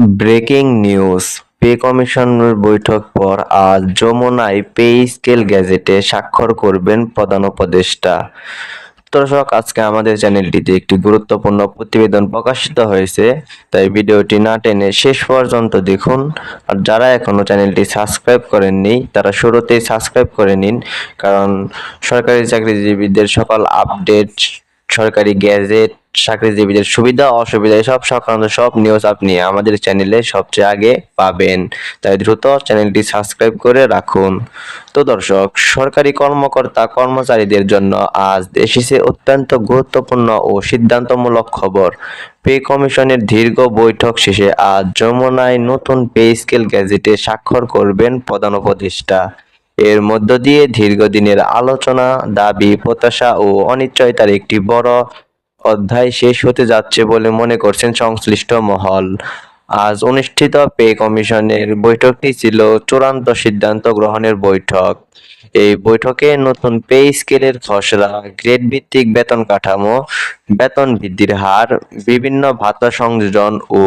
Breaking news. Pay কমিশনের বৈঠক পর আজ যমুনায় পে স্কেল গ্যাজেটে স্বাক্ষর করবেন প্রধান উপদেষ্টা। দর্শক, আজকে আমাদের চ্যানেলটিতে একটি গুরুত্বপূর্ণ প্রতিবেদন প্রকাশিত হয়েছে, তাই ভিডিওটি না টেনে শেষ পর্যন্ত দেখুন। আর যারা এখনও চ্যানেলটি সাবস্ক্রাইব করেননি, তারা শুরুতেই সাবস্ক্রাইব করে নিন, কারণ সরকারি চাকরিজীবীদের সকল আপডেট, সরকারি গ্যাজেট চাকরিজীবীদের সুবিধা, অসুবিধা সব সংক্রান্ত সব নিউজ আপনি আমাদের চ্যানেলে সবচেয়ে আগে পাবেন। তাই দ্রুত চ্যানেলটি সাবস্ক্রাইব করে রাখুন। তো দর্শক, সরকারি কর্মকর্তা, কর্মচারীদের জন্য আজ এসেছে অত্যন্ত গুরুত্বপূর্ণ ও সিদ্ধান্তমূলক খবর। পে কমিশনের দীর্ঘ বৈঠক শেষে আজ যমুনায় নতুন পে স্কেল গ্যাজেটে স্বাক্ষর করবেন প্রধান উপদেষ্টা। এর মধ্য দিয়ে দীর্ঘদিনের আলোচনা, দাবি, প্রত্যাশা ও অনিশ্চয়তার একটি বড় অধ্যায় শেষ হতে যাচ্ছে বলে মনে করছেন সংশ্লিষ্ট মহল। আজ অনুষ্ঠিত পে কমিশনের বৈঠকটি ছিল চূড়ান্ত সিদ্ধান্ত গ্রহণের বৈঠক। এই বৈঠকে নতুন পে স্কেলের খসড়া গ্রেড ভিত্তিক বেতন কাঠামো, বেতন বৃদ্ধির হার, বিভিন্ন ভাতা সংযোজন ও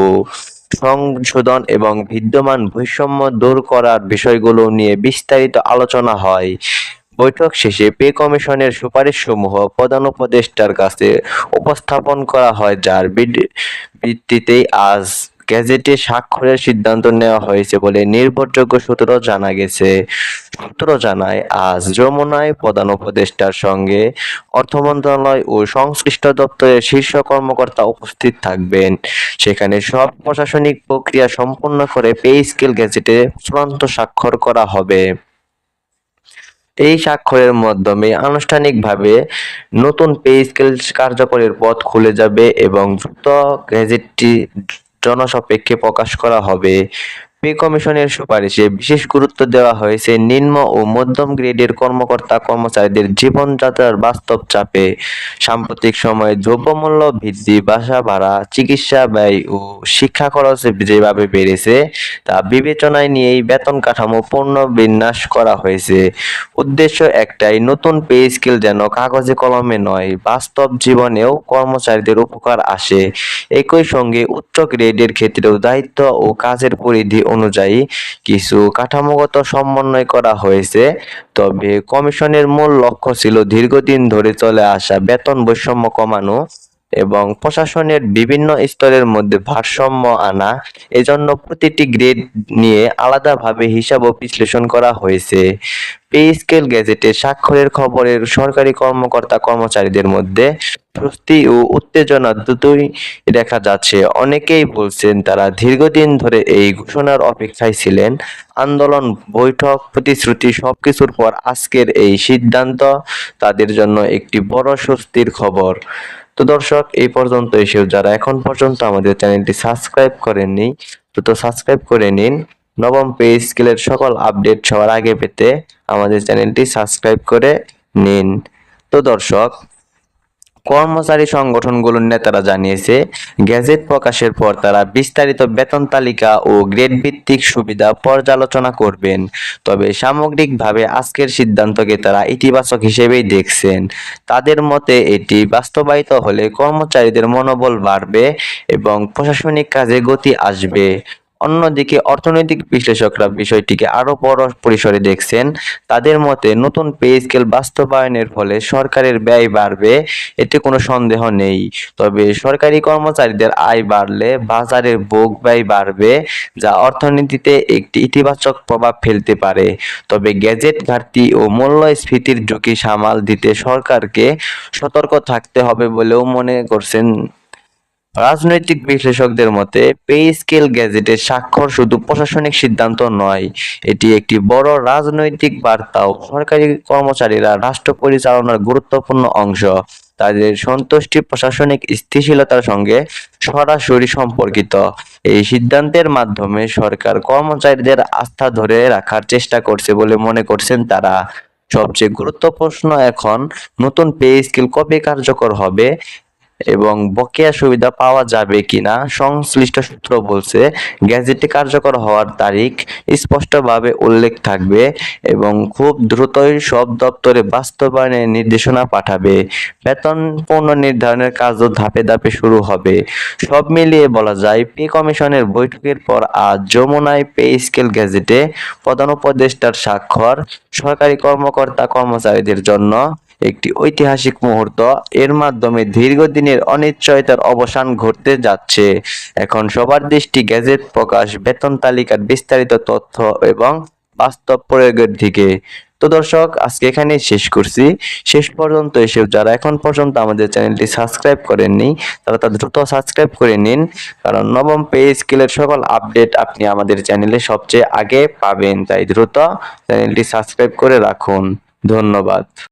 সংশোধন এবং বিদ্যমান বৈষম্য দূর করার বিষয়গুলো নিয়ে বিস্তারিত আলোচনা হয়। বৈঠক শেষে পে কমিশনের সুপারিশসমূহ প্রধান উপদেষ্টার কাছে উপস্থাপন করা হয়, যার ভিত্তিতেই আজ গেজেটে স্বাক্ষরের সিদ্ধান্ত নেওয়া হয়েছে বলে নির্ভরযোগ্য সূত্র জানা গেছে। সূত্র জানায়, আজ যমুনায় প্রধান উপদেষ্টার সঙ্গে অর্থ মন্ত্রণালয় ও সংশ্লিষ্ট দপ্তরের শীর্ষ কর্মকর্তা উপস্থিত থাকবেন। সেখানে সব প্রশাসনিক প্রক্রিয়া সম্পন্ন করে পে স্কেল গেজেটে চূড়ান্ত স্বাক্ষর করা হবে। এই স্বাক্ষরের মাধ্যমে আনুষ্ঠানিকভাবে নতুন পে স্কেল কার্যকরের পথ খুলে যাবে এবং দ্রুত গেজেটটি জনসাপেক্ষে প্রকাশ করা হবে। পে কমিশনের সুপারিশে বিশেষ গুরুত্ব দেওয়া হয়েছে নিম্ন ও মধ্যম গ্রেডের কর্মকর্তা কর্মচারীদের জীবনযাত্রার বাস্তব চাপে সাম্প্রতিক সময়ে দ্রব্যমূল্য বৃদ্ধি, বাসা ভাড়া, চিকিৎসা ব্যয় ও শিক্ষা খরচ যেভাবে বেড়েছে তা বিবেচনায় নিয়েই বেতন কাঠামো পূর্ণ বিন্যাস করা হয়েছে। উদ্দেশ্য একটাই, নতুন পে স্কেল যেন কাগজে কলমে নয়, বাস্তব জীবনেও কর্মচারীদের উপকার আসে। একই সঙ্গে উচ্চ গ্রেডের ক্ষেত্রেও দায়িত্ব ও কাজের পরিধি অনুযায়ী কিছু কাঠামোগত সমন্বয় করা হয়েছে। তবে কমিশনের মূল লক্ষ্য ছিল দীর্ঘদিন ধরে চলে আসা বেতন বৈষম্য কমানো এবং প্রশাসনের বিভিন্ন স্তরের মধ্যে ভারসাম্য আনা। এজন্য প্রতিটি গ্রেড নিয়ে আলাদাভাবে হিসাব ও বিশ্লেষণ করা হয়েছে। পে স্কেল গেজেটে স্বাক্ষরের খবরের সরকারি কর্মকর্তা কর্মচারীদের মধ্যে স্বস্তি ও উত্তেজনা দুটোই দেখা যাচ্ছে। অনেকেই বলছেন তারা দীর্ঘদিন ধরে এই ঘোষণার অপেক্ষায় ছিলেন। আন্দোলন, বৈঠক, প্রতিশ্রুতি সবকিছুর পর আজকের এই সিদ্ধান্ত তাদের জন্য একটি বড় স্বস্তির খবর। তো দর্শক, এই পর্যন্ত এসেও যারা এখন পর্যন্ত আমাদের চ্যানেলটি সাবস্ক্রাইব করেননি, দ্রুত সাবস্ক্রাইব করে নিন। নবম পে স্কেলের সকল আপডেট সবার আগে পেতে আমাদের চ্যানেলটি সাবস্ক্রাইব করে নিন। তো দর্শক কর্মচারী সংগঠনগুলোর নেতারা জানিয়েছে গ্যাজেট প্রকাশের পর তারা বিস্তারিত বেতন তালিকা ও গ্রেড ভিত্তিক সুবিধা পর্যালোচনা করবেন। তবে সামগ্রিকভাবে আজকের সিদ্ধান্তকে তারা ইতিবাচক হিসেবেই দেখছেন। তাদের মতে, এটি বাস্তবায়িত হলে কর্মচারীদের মনোবল বাড়বে এবং প্রশাসনিক কাজে গতি আসবে। অন্যদিকে অর্থনৈতিক বিশ্লেষকরা বিষয়টিকে আরও বড় পরিসরে দেখছেন। তাদের মতে, নতুন পে স্কেল বাস্তবায়নের ফলে সরকারের ব্যয় বাড়বে, এতে কোনো সন্দেহ নেই। তবে সরকারি কর্মচারীদের আয় বাড়লে বাজারের ভোগ ব্যয় বাড়বে, যা অর্থনীতিতে একটি ইতিবাচক প্রভাব ফেলতে পারে। তবে গ্যাজেট ঘাটতি ও মূল্যস্ফীতির ঝুঁকি সামাল দিতে সরকারকে সতর্ক থাকতে হবে বলেও মনে করছেন রাজনৈতিক বিশ্লেষকদের মতে পে স্কেল গ্যাজেটের স্বাক্ষর শুধু প্রশাসনিক সিদ্ধান্ত নয়, এটি একটি বড় রাজনৈতিক বার্তাও। সরকারি কর্মচারীরা রাষ্ট্র পরিচালনার গুরুত্বপূর্ণ অংশ। তাদের সন্তুষ্টি প্রশাসনিক স্থিতিশীলতার সঙ্গে সরাসরি সম্পর্কিত। এই সিদ্ধান্তের মাধ্যমে সরকার কর্মচারীদের আস্থা ধরে রাখার চেষ্টা করছে বলে মনে করছেন তারা। সবচেয়ে গুরুত্বপূর্ণ এখন নতুন পে স্কেল কবে কার্যকর হবে এবং বকেয়া সুবিধা পাওয়া যাবে কিনা সংশ্লিষ্ট সূত্র বলছে গ্যাজেটে কার্যকর হওয়ার তারিখ স্পষ্টভাবে উল্লেখ থাকবে এবং খুব দ্রুতই সব দপ্তরে বাস্তবায়নের নির্দেশনা পাঠাবে। বেতন পুনর্নির্ধারণের কাজও ধাপে ধাপে শুরু হবে। সব মিলিয়ে বলা যায়, পে কমিশনের বৈঠকের পর আজ যমুনায় পে স্কেল গ্যাজেটে প্রধান উপদেষ্টার স্বাক্ষর সরকারি কর্মকর্তা কর্মচারীদের জন্য একটি ঐতিহাসিক মুহূর্ত। এর মাধ্যমে দীর্ঘদিনের অনিশ্চয়তার অবসান ঘটতে যাচ্ছে। এখন সবার দৃষ্টি গ্যাজেট প্রকাশ, বেতন তালিকার বিস্তারিত তথ্য এবং বাস্তব প্রয়োগের দিকে। তো দর্শক, আজকে এখানেই শেষ করছি। শেষ পর্যন্ত এসেও যারা এখন পর্যন্ত আমাদের চ্যানেলটি সাবস্ক্রাইব করেননি, তারা তা দ্রুত সাবস্ক্রাইব করে নিন, কারণ নবম পে স্কেলের সকল আপডেট আপনি আমাদের চ্যানেলে সবচেয়ে আগে পাবেন। তাই দ্রুত চ্যানেলটি সাবস্ক্রাইব করে রাখুন। ধন্যবাদ।